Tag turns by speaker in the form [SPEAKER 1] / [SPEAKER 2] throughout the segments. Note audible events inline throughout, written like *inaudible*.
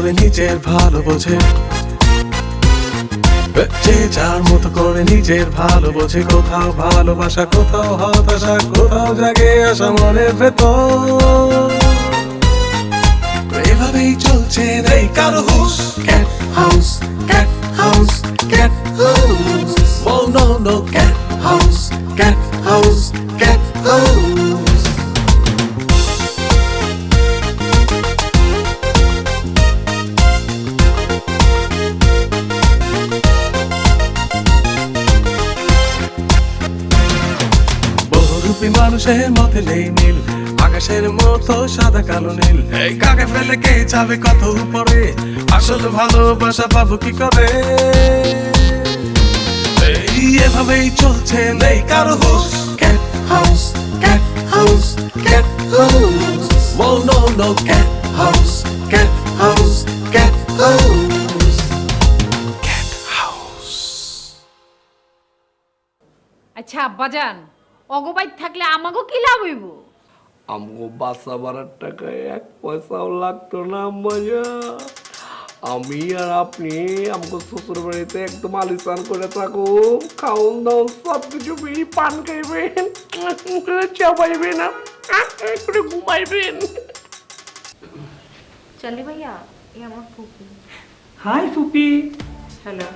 [SPEAKER 1] করে নিজের ভালো বোঝে। যে যার মতো করে নিজের ভালো বোঝে, কোথাও ভালোবাসা, কোথাও হতাশা, কোথাও জাগে আসা মনের ভেতর। এভাবেই চলছে নেই কারও হুশ? Cat house cat house cat house oh no no cat যাবে কত উপরে? আসল ভালোবাসা পাবো কি করে এভাবেই চলছে, নেই কারও হুশ। Cat house cat house cat house oh no no cat house cat house cat house
[SPEAKER 2] আচ্ছা আব্বাজান, অগবাইত থাকলে আমাকেও কি লাভ হইব?
[SPEAKER 3] আমগো বাসা বাড়ার টাকায় এক পয়সাও লাগতো না মজা আমি আর আপনি আমগো শ্বশুর বাড়িতে একদম আলিসান করে থাকো। খাওন দাওন সব কিছু পেয়ে পান খাইবেন। চাপাইবেন না করে ঘুমাইবেন।
[SPEAKER 4] চলি ভাইয়া এ আমার ফুপি।
[SPEAKER 5] হাই ফুপি।
[SPEAKER 4] হ্যালো।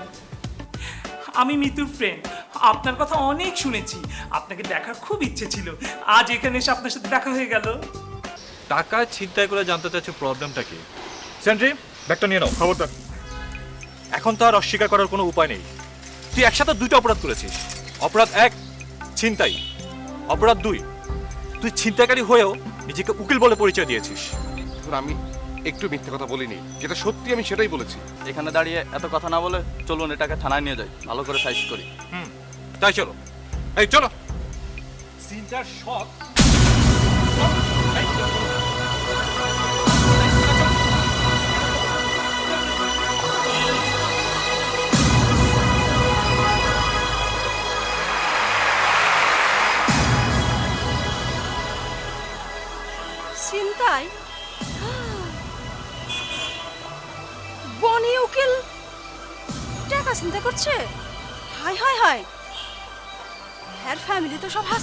[SPEAKER 5] আমি মিতুর ফ্রেন্ড আপনার কথা অনেক শুনেছি। আপনাকে দেখার খুব ইচ্ছে ছিল। আজ এখানে এসে আপনার সাথে দেখা হয়ে গেল।
[SPEAKER 6] টাকা ছিনতাই করে জানতে চাচ্ছ প্রবলেমটা কি? সেন্ট্রি ব্যাগটা নিয়ে নাও। খবরদার। এখন তো আর অস্বীকার করার কোনো উপায় নেই। তুই একসাথে দুইটা অপরাধ করেছিস। অপরাধ এক ছিনতাই। অপরাধ দুই তুই ছিনতাইকারী হয়েও নিজেকে উকিল বলে পরিচয় দিয়েছিস।
[SPEAKER 7] আমি একটু মিথ্যে কথা বলিনি। যেটা সত্যি আমি সেটাই বলেছি।
[SPEAKER 8] এখানে দাঁড়িয়ে এত কথা না বলে চলুন এটাকে থানায় নিয়ে যাই। ভালো করে সাইজ করি।
[SPEAKER 6] হুম। তাই চলো। এই চলো। সিনটার শখ।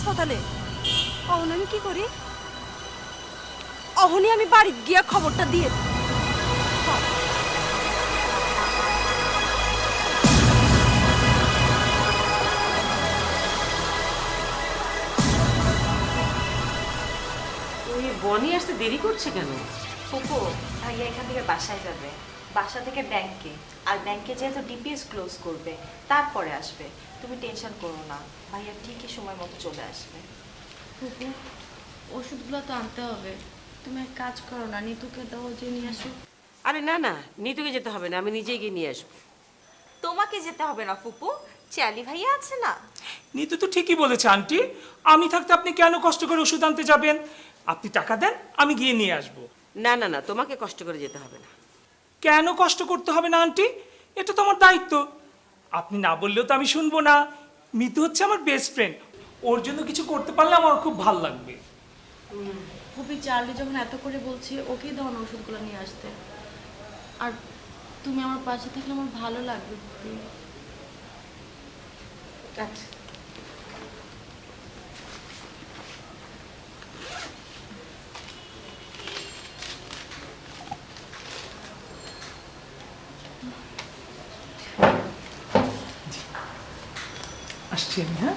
[SPEAKER 4] হাসপাতালে? অহন আমি কি করি? অহনি আমি বাড়ি গিয়া খবরটা দিয়ে
[SPEAKER 9] বনি আসতে দেরি করছে কেন?
[SPEAKER 4] ফুপু ভাইয়া এখান থেকে বাসায় যাবে। বাসা থেকে ব্যাংকে। আর ব্যাংকে যেহেতু ডিপিএস ক্লোজ করবে তারপরে আসবে। তুমি টেনশন করো না। ভাইয়া ঠিকই সময় মতো চলে আসবে।
[SPEAKER 10] ফুপু ওষুধগুলো তো আনতে হবে। তুমি এক কাজ করো না নিতুকে দাও যে নিয়ে আসো।
[SPEAKER 9] আরে না না নিতুকে যেতে হবে না আমি নিজেই গিয়ে নিয়ে আসব।
[SPEAKER 4] তোমাকে যেতে হবে না ফুপু চ্যালি ভাইয়া আছে না?
[SPEAKER 5] নিতু তো ঠিকই বলেছে আন্টি। আমি থাকতে আপনি কেন কষ্ট করে ওষুধ আনতে যাবেন? আপনি টাকা দেন আমি গিয়ে নিয়ে আসব।
[SPEAKER 9] না না না তোমাকে কষ্ট করে যেতে হবে না।
[SPEAKER 5] কেন কষ্ট করতে হবে না আন্টি? এটা তো আমার দায়িত্ব। আপনি না বললেও তো আমি শুনব না। মিতু হচ্ছে আমার বেস্ট ফ্রেন্ড ওর জন্য কিছু করতে পারলে আমার খুব ভালো লাগবে।
[SPEAKER 10] খুবই চার্লি যখন এত করে বলছি ওকেই দাও না ওষুধগুলো নিয়ে আসতে। আর তুমি আমার পাশে থাকলে আমার ভালো লাগবে। ফুপি
[SPEAKER 5] আসছি আমি হ্যাঁ?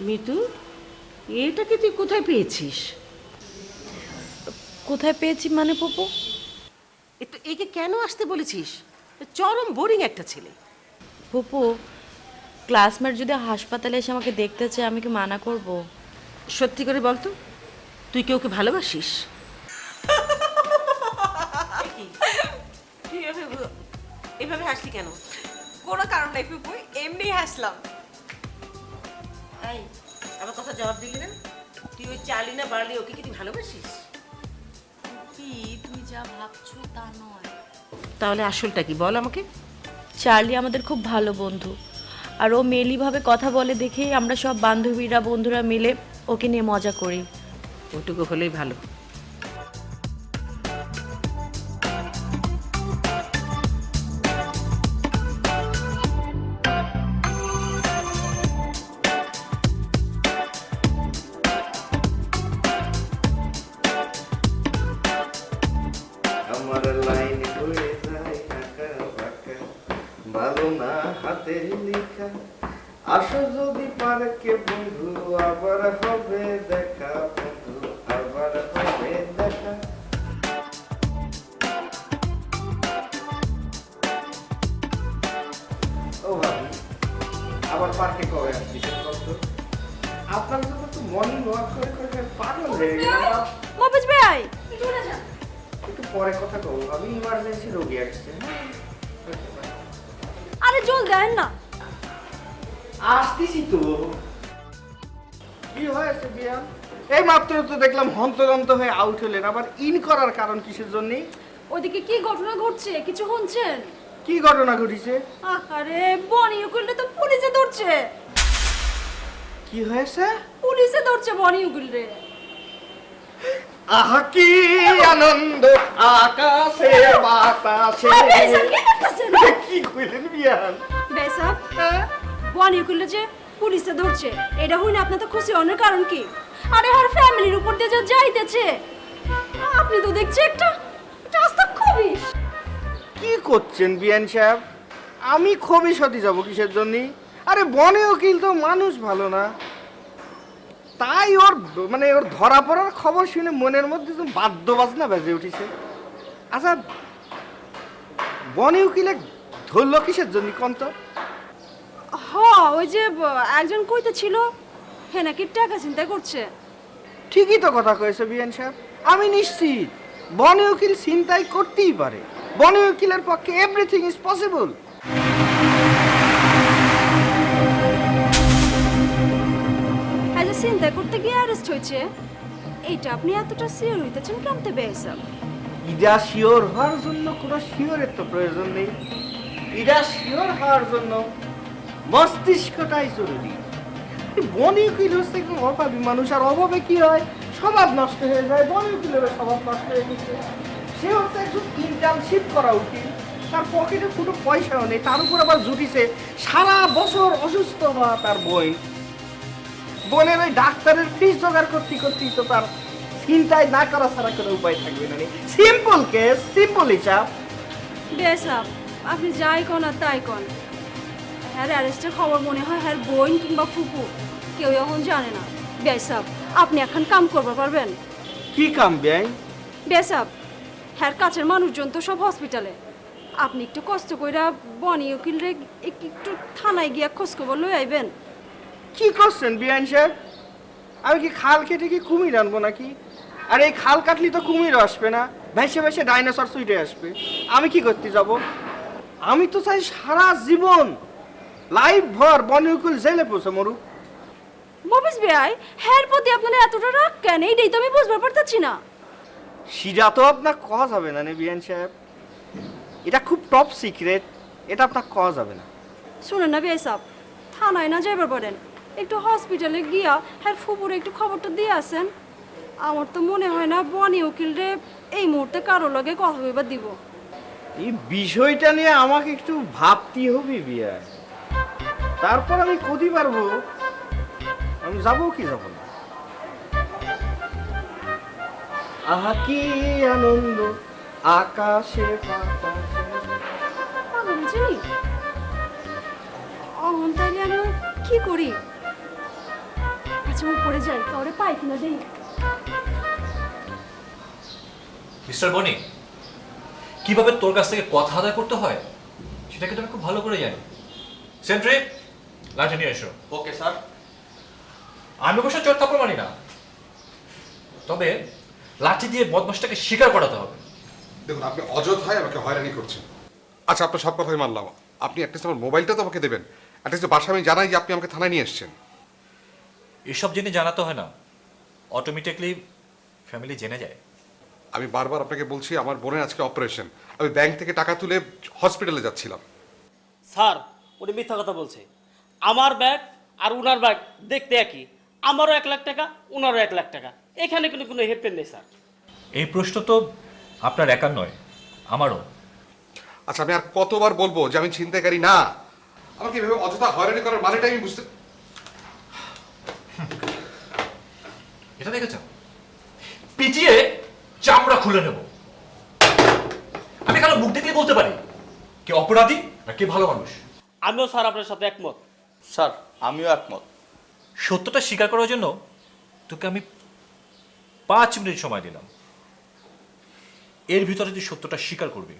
[SPEAKER 9] মিতু এটাকে তুই কোথায় পেয়েছিস?
[SPEAKER 10] কোথায় পেয়েছি মানে ফুপু
[SPEAKER 9] এ তো একে কেন আসতে বলেছিস? চরম বোরিং একটা ছেলে।
[SPEAKER 10] ফুপু ক্লাসমেট যদি হাসপাতালে এসে আমাকে দেখতে চায় আমি কি মানা করব?
[SPEAKER 9] সত্যি করে বলতো তুই কেউ ওকে ভালোবাসিস? *laughs* এভাবে- এভাবে হাসলি কেন?
[SPEAKER 4] কোনো কারণ নাই ফুপু এমনি হাসলাম।
[SPEAKER 9] এই আমার কথা জবাব দিলি না? তুই ওই চালি না বাড়লি ওকে কি তুই ভালোবাসিস?
[SPEAKER 10] কি তুমি যা ভাবছ তা নয়।
[SPEAKER 9] তাহলে আসলটা কি বল আমাকে।
[SPEAKER 10] চার্লি আমাদের খুব ভালো বন্ধু। আর ও মেলিভাবে কথা বলে দেখেই আমরা সব বান্ধবীরা বন্ধুরা মিলে ওকে নিয়ে মজা করি।
[SPEAKER 9] ওটুকু হলেই ভালো।
[SPEAKER 11] দেখলাম হন্তদন্ত হয়ে আউট হলেন। আবার ইন করার কারণ কিসের জন্য?
[SPEAKER 4] ওদিকে কি ঘটনা ঘটছে? কিছু শুনছেন?
[SPEAKER 11] কি ঘটনা ঘটেছে?
[SPEAKER 4] আরে বনি উকিলটা তো পুলিশে ধরছে।
[SPEAKER 11] কি হয়েছে?
[SPEAKER 4] পুলিশে ধরছে বনি উকিল রে
[SPEAKER 11] আহা কি আনন্দ আকাশে বাতাসে।
[SPEAKER 4] কি
[SPEAKER 11] কইলেন বিয়ান?
[SPEAKER 4] বেসাব বনি উকিল যে পুলিশে ধরছে এটা হইনা আপনার তো খুশি অন্য কারণ কি? আরে আর ফ্যামিলির উপর দিয়ে যে যাইতেছে। আপনি তো দেখছি একটা আস্তা খুবই
[SPEAKER 11] কি করছেন বিয়ান সাহেব? আমি খুবই সতী যাব কিসের জন্য? আরে বনে উকিল তো মানুষ ভালো না। তাই ওর মানে ওর ধরা পড়ার খবর শুনে মনের মধ্যে তো বাদ্য বাজনা বেজে উঠেছে। আচ্ছা বনে উকিলে ধরলো কিসের জন্য কন্ত?
[SPEAKER 4] হ ওই যে একজন কইতে ছিল হে নাকি টাকা চিন্তা করছে?
[SPEAKER 11] ঠিকই তো কথা কয়েছে বিয়ান সাহেব। আমি নিশ্চিত বনে উকিল চিন্তাই করতেই পারে। বনে উকিলের পক্ষে এভরিথিং ইজ পসিবল
[SPEAKER 4] আজ চিন্তা করতে গিয়ে অ্যারেস্ট হয়েছে। এইটা আপনি এতটা সিওর হইতেছেন কেমতে বেসাব
[SPEAKER 11] ইডা শিওর হওয়ার জন্য কোনো শিওরের তো প্রয়োজন নেই। ইডা শিওর হওয়ার জন্য মস্তিষ্কটাই জরুরি। বনি উকিল হচ্ছে একদম অভাবী মানুষ, আর অভাবে কি হয়? স্বভাব নষ্ট হয়ে যায়, বনি উকিলের স্বভাব নষ্ট হয়ে গেছে। সে হচ্ছে একজন ইন্টার্নশিপ করা উকিল, তার পকেটে কোনো পয়সাও নেই, তার উপর আবার জুটিছে, সারা বছর অসুস্থ হওয়া তার বই। বোনের ওই ডাক্তারের ফিস জোগাড় করতে করতেই তো তার চিন্তায় না করা ছাড়া কোনো উপায় থাকবে না সিম্পল কেস সিম্পল হিসাব
[SPEAKER 4] বেসাব আপনি যাই কন আর তাই কন। হ্যাঁ অ্যারেস্টের খবর মনে হয় হ্যাঁ বোন কিংবা ফুপু কেউ এখন জানে না। বেসাব আপনি এখন কাম করতে পারবেন।
[SPEAKER 11] কি কাম ব্যয়?
[SPEAKER 4] বেসাব হ্যার কাছের মানুষজন তো সব হসপিটালে আপনি একটু কষ্ট কইরা বনি উকিল রে একটু থানায় গিয়া খোঁজ খবর লই আইবেন।
[SPEAKER 11] কি করছেন বিয়ান সাহেব? আমি কি খাল কেটে কি কুমির আনব নাকি? আর এই খাল কাটলি তো কুমির আসবে না ভেসে ভেসে ডাইনোসর সুইটে আসবে। আমি কি করতে যাব? আমি তো চাই সারা জীবন লাইফ ভর বনি উকিল জেলে পৌঁছে মরুক।
[SPEAKER 4] মফিস বেআই হ্যার প্রতি আপনার এতটা রাগ কেন? এইটাই তো আমি বুঝবার পারতেছি না।
[SPEAKER 11] সিরা তো আপনার কওয়া যাবে না বিয়ান সাহেব। এটা খুব টপ সিক্রেট এটা আপনার কওয়া যাবে না।
[SPEAKER 4] শুনেন না বেসাব থানায় না যাইবার পারেন। একটু হসপিটালে গিয়া হ্যার ফুপুরে একটু খবরটা দিয়ে আসেন। আমার তো মনে হয় না বনি উকিল রে এই মুহূর্তে কারও লগে কথা কইবার দিব।
[SPEAKER 11] এই বিষয়টা নিয়ে আমাকে একটু ভাবতে হবে বিয়া তারপর আমি কদি পারব আমি যাব কি যাব না? আহা কি আনন্দ আকাশে
[SPEAKER 4] অহন তাইলে আমি কি করি? আচ্ছা উপরে যাই কাউরে পাই কিনা দেই।
[SPEAKER 6] মিস্টার বনি কীভাবে তোর কাছ থেকে কথা আদায় করতে হয় সেটা কিন্তু আমি খুব ভালো করে জানি। সেন্ট্রি লাঠি নিয়ে এসো।
[SPEAKER 8] Okay sir.
[SPEAKER 6] আমি অবশ্য চোর থাপ্পড় মানি না। তবে লাঠি দিয়ে বদমাসটাকে স্বীকার করাতে হবে।
[SPEAKER 7] দেখুন আপনি অযথায় আমাকে হয়রানি করছেন। আচ্ছা আপনার সব কথাই মানলাম। আপনি অ্যাটলিস্ট আমার মোবাইলটা তো আমাকে দেবেন। অ্যাটলিস্ট বাসা আমি জানাই যে আপনি আমাকে থানায় নিয়ে এসেছেন।
[SPEAKER 6] এসব জেনে জানাতে হয় না। অটোমেটিকলি ফ্যামিলি জেনে যায়।
[SPEAKER 7] আমি বারবার আপনাকে বলছি আমার বোনের আজকে অপারেশন আমি ব্যাংক থেকে টাকা তুলে হসপিটালে যাচ্ছিলাম।
[SPEAKER 12] স্যার উনি মিথ্যা কথা বলছে। আমার ব্যাগ আর উনার ব্যাগ দেখতে একই। আমারও এক লাখ টাকা ওনারও এক লাখ টাকা। এখানে কিন্তু কোনো হেরফের নেই স্যার।
[SPEAKER 6] এই প্রশ্ন তো আপনার একার নয় আমারও।
[SPEAKER 7] আচ্ছা আমি আর কতবার বলব যে আমি ছিনতাইকারী? না। আমাকে এভাবে অযথা হয়রানি করার মানেটা আমি বুঝতে
[SPEAKER 6] এটা দেখেছ? পিটিয়ে চামড়া খুলে নেব। আমি কারও মুখ দেখলে বলতে পারি কে অপরাধী আর কে ভালো মানুষ।
[SPEAKER 12] আমিও স্যার আপনার সাথে একমত।
[SPEAKER 8] স্যার আমিও একমত।
[SPEAKER 6] সত্যটা স্বীকার করার জন্য তোকে আমি পাঁচ মিনিট সময় দিলাম। এর ভিতরে তুই সত্যটা স্বীকার করবি।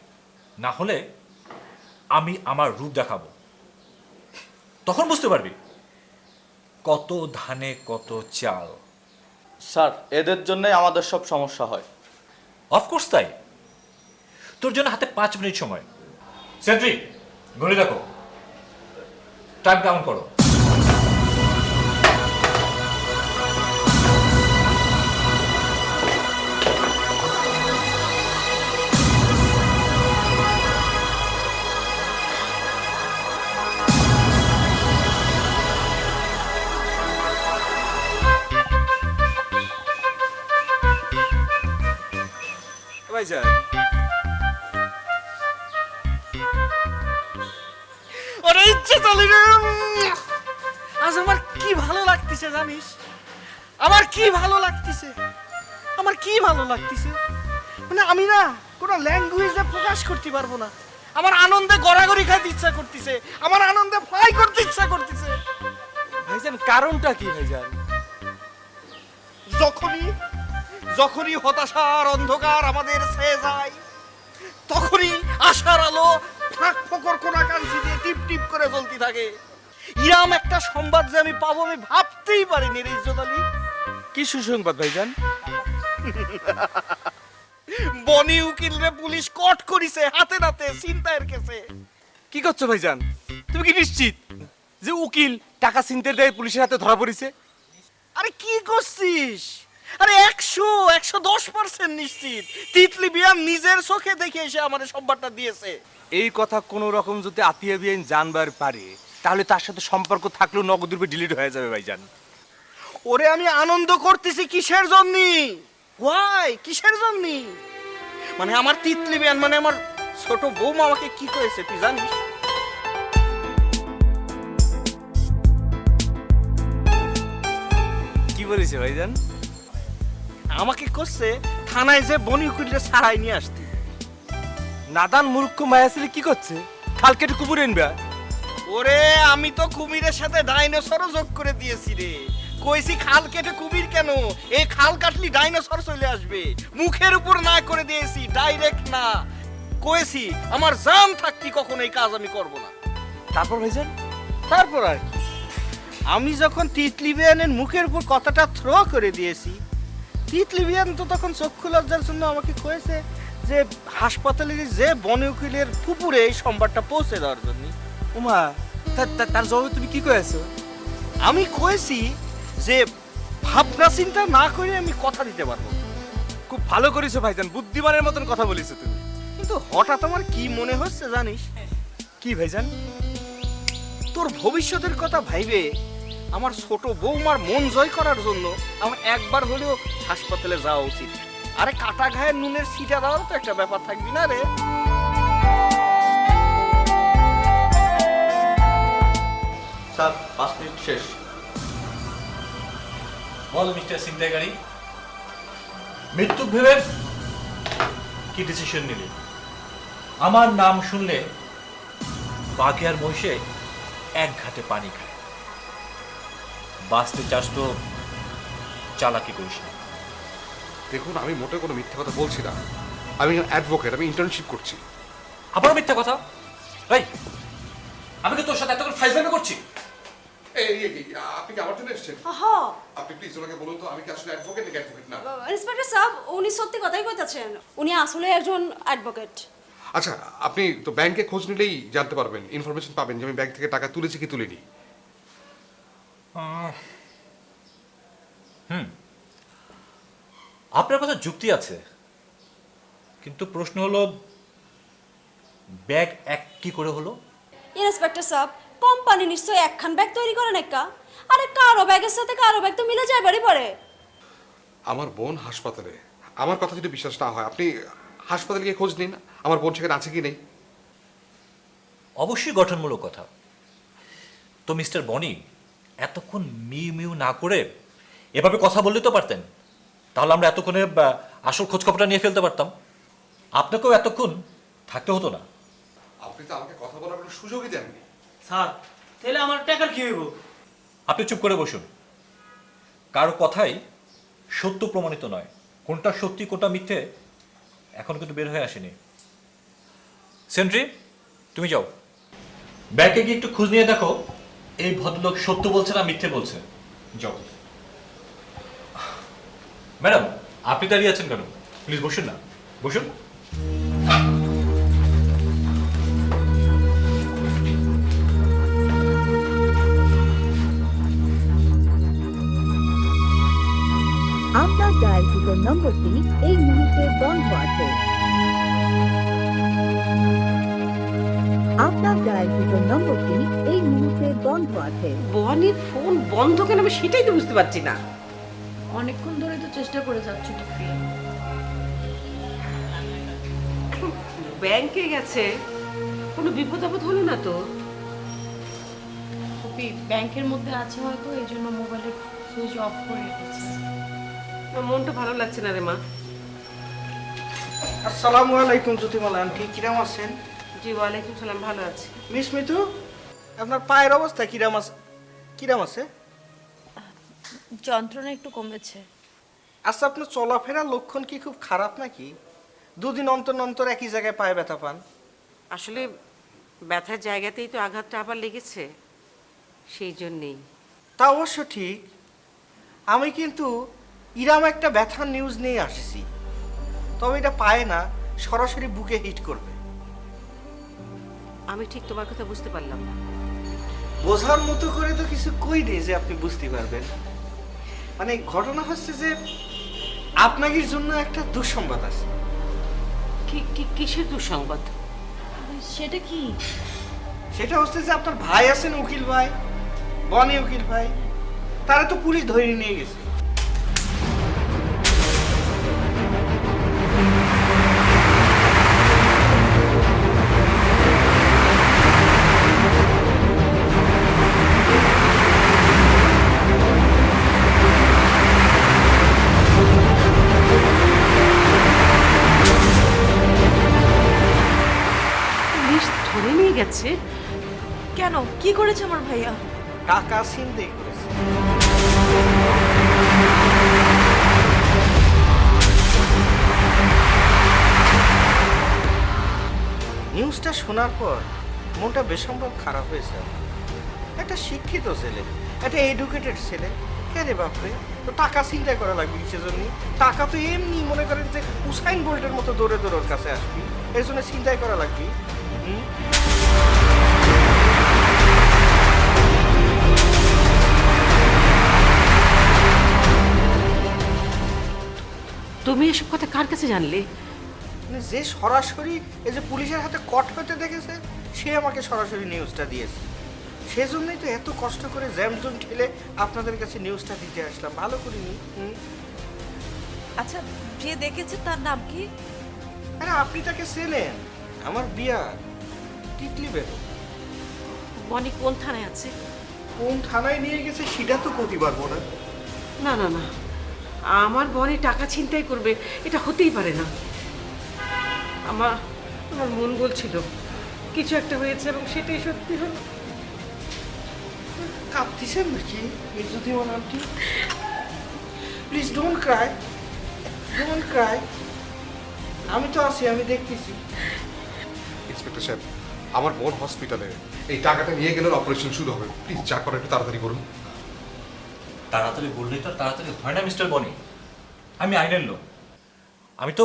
[SPEAKER 6] না হলে আমি আমার রূপ দেখাবো। তখন বুঝতে পারবি কত ধানে কত চাল।
[SPEAKER 8] স্যার এদের জন্যই আমাদের সব সমস্যা হয়।
[SPEAKER 6] অফকোর্স তাই। তোর জন্য হাতে পাঁচ মিনিট সময়। সেন্ট্রি ঘড়ি দেখো। টাইম কাউন্ট করো।
[SPEAKER 11] ভাইজান ওরে ইচ্ছে চলি আজ আমার কি ভালো লাগতেছে জানিস? আমার কি ভালো লাগতেছে? আমার কি ভালো লাগতেছে? মানে আমি না কোনো ল্যাঙ্গুয়েজে প্রকাশ করতে পারব না। আমার আনন্দে গড়াগড়ি খাইতে ইচ্ছা করতেছে। আমার আনন্দে ফ্লাই করতে ইচ্ছা করতেছে। ভাইজান কারণটা কি ভাইজান? যখনই যখনই হতাশার অন্ধকার আমাদের ছেয়ে যায় তখনই আশার আলো ফাঁক ফকর কোনা দিয়ে টিপ টিপ করে জ্বলতে থাকে। ইরাম একটা সংবাদ যে আমি পাবো আমি ভাবতেই পারিনি রে ইজ্জত আলী। কি সুসংবাদ ভাইজান? বনি উকিল রে পুলিশ কট করিছে হাতে নাতে চিন্তায়ের কেসে। কি করছ ভাই ভাইজান? তুমি কি নিশ্চিত যে উকিল টাকা চিনতে দেয় পুলিশের হাতে ধরা পড়িছে? আরে কি করছিস? আরে একশো একশো দশ পার্সেন্ট নিশ্চিত। তিতলি বিয়াম নিজের চোখে দেখে এসে আমার সম্বাদটা দিয়েছে।
[SPEAKER 13] এই কথা কোন রকম যদি আতিয়া বিয়াইন জানবার পারে তাহলে তার সাথে সম্পর্ক থাকলেও নগদ রূপে ডিলিট হয়ে যাবে ভাইজান।
[SPEAKER 11] ওরে আমি আনন্দ করতেছি কিসের জন্য? ওয়াই কিসের জন্য? মানে আমার তিতলি বিয়ান মানে আমার ছোট বৌমা আমাকে কি করেছে তুই জানিস?
[SPEAKER 13] কি বলেছে ভাইজান?
[SPEAKER 11] আমাকে করছে থানায় যে বনি উকিলরে সারাই নিয়ে আসতে।
[SPEAKER 13] নাদান মূর্খ মায়াসিলি কি করছে? খাল কেটে কুকুর এনবা?
[SPEAKER 11] ওরে, আমি তো কুমিরের সাথে ডাইনোসরও যোগ করে দিয়েছি রে। কইছি খাল কেটে কুমির কেন? এই খাল কাটলি ডাইনোসর চলে আসবে। মুখের উপর না করে দিয়েছি, ডাইরেক্ট না। কইছি, আমার জান থাকতি কখনো এই কাজ আমি করব না।
[SPEAKER 13] তারপর ভাইজান?
[SPEAKER 11] তারপর আর কি। আমি যখন তিতলি বিয়ানের মুখের উপর কথাটা থ্রো করে দিয়েছি তিতলি বিয়ান তো তখন চক্ষু লজ্জার জন্য আমাকে কয়েছে যে হাসপাতালের যে বনে উকিলের পুকুরে এই সংবাদটা পৌঁছে দেওয়ার জন্য।
[SPEAKER 13] উমা তার জবাবে তুমি কি কয়েছো?
[SPEAKER 11] আমি কয়েছি যে ভাবনা চিন্তা না করে আমি কথা দিতে পারব।
[SPEAKER 13] খুব ভালো করেছ ভাইজান বুদ্ধিমানের মতন কথা বলেছ তুমি।
[SPEAKER 11] কিন্তু হঠাৎ আমার কি মনে হচ্ছে জানিস?
[SPEAKER 13] কি ভাইজান?
[SPEAKER 11] তোর ভবিষ্যতের কথা ভাইবে আমার ছোট বৌমার মন জয় করার জন্য আমার একবার হলেও হাসপাতালে যাওয়া উচিত। আরে কাটা ঘায়ের নুনের সিটা দেওয়ার তো একটা ব্যাপার থাকবি না রে।
[SPEAKER 8] স্যার, পাঁচ মিনিট শেষ।
[SPEAKER 6] বল মিস্টার সিন্তাইগাড়ি মৃত্যু ভেবে কি ডিসিশন নিলি? আমার নাম শুনলে বাঘে আর মহিষে এক ঘাটে পানি খায়। বাঁচতে চাস তো চালাকি করিস না।
[SPEAKER 7] দেখুন আমি মোটে কোনো মিথ্যে কথা বলছি না। আমি অ্যাডভোকেট আমি ইন্টার্নশিপ করছি।
[SPEAKER 6] আবার মিথ্যা কথা? ভাই আমি কি তোর সাথে এতক্ষণ ফাইজলামি করছি?
[SPEAKER 7] এই এই, এই, আপনি কি আমার জন্য এসেছেন?
[SPEAKER 4] হ্যাঁ
[SPEAKER 7] আপনি প্লিজ ওনাকে বলুন তো আমি কি আসলে অ্যাডভোকেট নাকি অ্যাডভোকেট না?
[SPEAKER 4] ইন্সপেক্টর সাহেব উনি সত্যি কথাই কইতাছেন উনি আসলে একজন অ্যাডভোকেট
[SPEAKER 7] আচ্ছা আপনি তো ব্যাংকে খোঁজ নিলেই জানতে পারবেন ইনফরমেশন পাবেন যে আমি ব্যাংক থেকে টাকা তুলেছি কি তুলিনি।
[SPEAKER 6] হুম। আপনার কথা যুক্তি আছে। কিন্তু প্রশ্ন হলো ব্যাগ এক কি করে হলো?
[SPEAKER 4] ইন্সপেক্টর সাহেব কোম্পানি নিশ্চয়ই একখান ব্যাগ তৈরি করে নাকা আরে কারও ব্যাগের সাথে কারও ব্যাগ তো মিলে যায় বাড়ি পড়ে।
[SPEAKER 7] আমার বোন হাসপাতালে। আমার কথা যদি বিশ্বাস না হয় আপনি হাসপাতালে গিয়ে খোঁজ নিন। আমার বোন সেখানে আছে কি নেই?
[SPEAKER 6] অবশ্যই গঠনমূলক কথা। তো মিস্টার বনি এতক্ষণ মিউ মিউ না করে এভাবে কথা বললে তো পারতেন। তাহলে আমরা এতক্ষণে আসল খোঁজ খবরটা নিয়ে ফেলতে পারতাম। আপনাকেও এতক্ষণ থাকতে হতো না।
[SPEAKER 7] আপনি তো আমাকে কথা বলার কোনো সুযোগই দেননি।
[SPEAKER 12] স্যার তাহলে আমার টাকার কি হইব?
[SPEAKER 6] আপনি চুপ করে বসুন। কারও কথাই সত্য প্রমাণিত নয়। কোনটা সত্যি কোনটা মিথ্যে এখন কিন্তু বের হয়ে আসেনি। সেন্ট্রি তুমি যাও। ব্যাংকে গিয়ে একটু খোঁজ নিয়ে দেখো। এই ভদ্রলোক সত্য বলছে না মিথ্যে বলছে? যাও। ম্যাডাম, আপনি দাঁড়িয়ে আছেন কেন? প্লিজ বসুন না। বসুন।
[SPEAKER 10] আপনার ডায়ালকৃত নম্বরটি এই মুহূর্তে বন্ধ আছে। আপনার ডায়ালকৃত নম্বরটি এই মুহূর্তে বন্ধ আছে
[SPEAKER 9] বনির ফোন বন্ধ কেন আমি সেটাই তো বুঝতে পারছি না।
[SPEAKER 10] অনেকক্ষণ ধরে তো চেষ্টা করে যাচ্ছি টুপি
[SPEAKER 9] ব্যাংকে গেছে। কোনো বিপদ আপদ হলো না তো?
[SPEAKER 10] ব্যাংকের মধ্যে আছে হয়তো এই জন্য মোবাইলের সুইচ অফ করে রেখেছে।
[SPEAKER 9] আমার মনটা ভালো লাগছে না রে মা।
[SPEAKER 11] আসসালামু আলাইকুম জ্যোতিমালা আন্টি কিরাম আছেন?
[SPEAKER 9] জি ওয়ালাইকুম সালাম ভালো আছি।
[SPEAKER 11] মিস মিতু আপনার পায়ের অবস্থা কিরাম আছে? কিরাম আছে?
[SPEAKER 10] যন্ত্রণা একটু কমেছে।
[SPEAKER 11] আচ্ছা আপনার চলাফেরার লক্ষণ কি খুব খারাপ নাকি? দুদিন অন্তর অন্তর একই জায়গায় পায়ে ব্যথা পান।
[SPEAKER 9] আসলে ব্যথার জায়গাতেই তো আঘাতটা আবার লেগেছে সেই জন্যেই।
[SPEAKER 11] তা অবশ্য ঠিক। আমি কিন্তু ইরাম একটা ব্যথার নিউজ নিয়ে আসছি। তবে এটা পায় না সরাসরি বুকে হিট করবে।
[SPEAKER 9] আমি ঠিক তোমার কথা বুঝতে পারলাম না।
[SPEAKER 11] বোঝার মতো করে তো কিছু কই নেই যে আপনি বুঝতে পারবেন। মানে ঘটনা হচ্ছে যে আপনাদের জন্য একটা দুঃসংবাদ আছে।
[SPEAKER 9] কি কি- কিসের দুঃসংবাদ?
[SPEAKER 10] সেটা কি?
[SPEAKER 11] সেটা হচ্ছে যে আপনার ভাই আছেন উকিল ভাই বনি উকিল ভাই তারা তো পুলিশ ধরে নিয়ে গেছে।
[SPEAKER 9] গেছে
[SPEAKER 10] কেন? কি করেছে আমার ভাইয়া?
[SPEAKER 11] টাকা চিন্তে করেছে। নিউজটা শোনার পর মনটা বেসম্ভব খারাপ হয়েছে। একটা শিক্ষিত ছেলে, একটা এডুকেটেড ছেলে। কে রে বাপরে? তো টাকা চিন্তা করা লাগবে কিসের জন্য? টাকা তো এমনি মনে করেন যে উসাইন বোল্টের মতো দৌড়ে দৌড়ে ওর কাছে আসবি, এর জন্য চিন্তাই করা লাগবে। হুম?
[SPEAKER 9] এসব কথা কার কাছে জানলে?
[SPEAKER 11] মানে যে সরাসরি এই যে পুলিশের হাতে কট হতে দেখেছে সে আমাকে সরাসরি নিউজটা দিয়েছে। সেজন্যই তো এত কষ্ট করে জ্যামজুম ঠেলে আপনাদের কাছে নিউজটা দিতে আসলাম। ভালো করিনি হুম?
[SPEAKER 10] আচ্ছা যে দেখেছে তার নাম কি?
[SPEAKER 11] আরে আপনি তাকে চেনেন। আমার বিয়া। টিকলি বেরো
[SPEAKER 9] বনি কোন থানায় আছে?
[SPEAKER 11] কোন থানায় নিয়ে গেছে সেটা তো করতে পারব না
[SPEAKER 9] না না না। আমার বনে টাকা ছিনতাই করবে এটা হতেই পারে না। আমার আমার মন বলছিল কিছু একটা হয়েছে এবং সেটাই সত্যি হলো।
[SPEAKER 11] কাঁদতেছেন নাকি? যদি আমার aunty please don't cry don't cry আমি তো আছি আমি দেখতেছি।
[SPEAKER 7] ইন্সপেক্টর সাহেব আমার বোন হসপিটালে এই টাকাটা নিয়ে গেলে অপারেশন শুরু হবে। প্লিজ যা করার একটু তাড়াতাড়ি করুন।
[SPEAKER 6] তাড়াতাড়ি বললেই তো তাড়াতাড়ি হয় না মিস্টার বনি? আমি আইনের লোক। আমি তো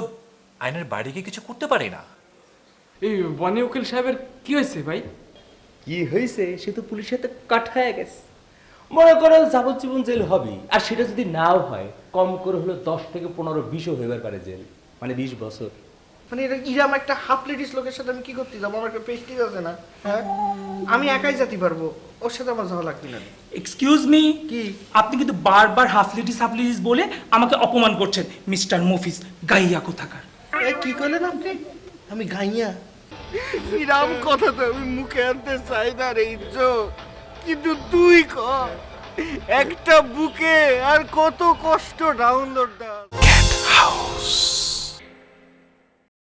[SPEAKER 6] আইনের বাইরে গিয়ে কিছু করতে পারি না।
[SPEAKER 5] এই বনি উকিল সাহেবের কি হয়েছে ভাই?
[SPEAKER 13] কি হয়েছে সে তো পুলিশের হাতে কাঠায় গেছে। মনে করো যাবজ্জীবন জেল হবেই আর সেটা যদি নাও হয় কম করে হলো দশ থেকে পনেরো বিশও হইবার পারে জেল মানে বিশ বছর।
[SPEAKER 11] মানে এটা ইরাম একটা হাফ লেডিস লোকের সাথে আমি কি করতে যাব? আমার একটা পেস্টিজ আছে না হ্যাঁ? আমি একাই যেতে পারব। ওর সাথে আমার যাওয়া লাগবে না?
[SPEAKER 5] এক্সকিউজ মি
[SPEAKER 11] কি?
[SPEAKER 5] আপনি কিন্তু বারবার হাফ লিডিস হাফ লিডিস বলে আমাকে অপমান করছেন মিস্টার মফিস গাইয়া কোথাকার?
[SPEAKER 11] এ কি করলেন আপনি? আমি গাইয়া। ইরাম কথা তো আমি মুখে আনতে চাই না রে ইজ্জত। কিন্তু তুই ক? একটা বুকে আর কত কষ্ট ডাউনলোড
[SPEAKER 1] House.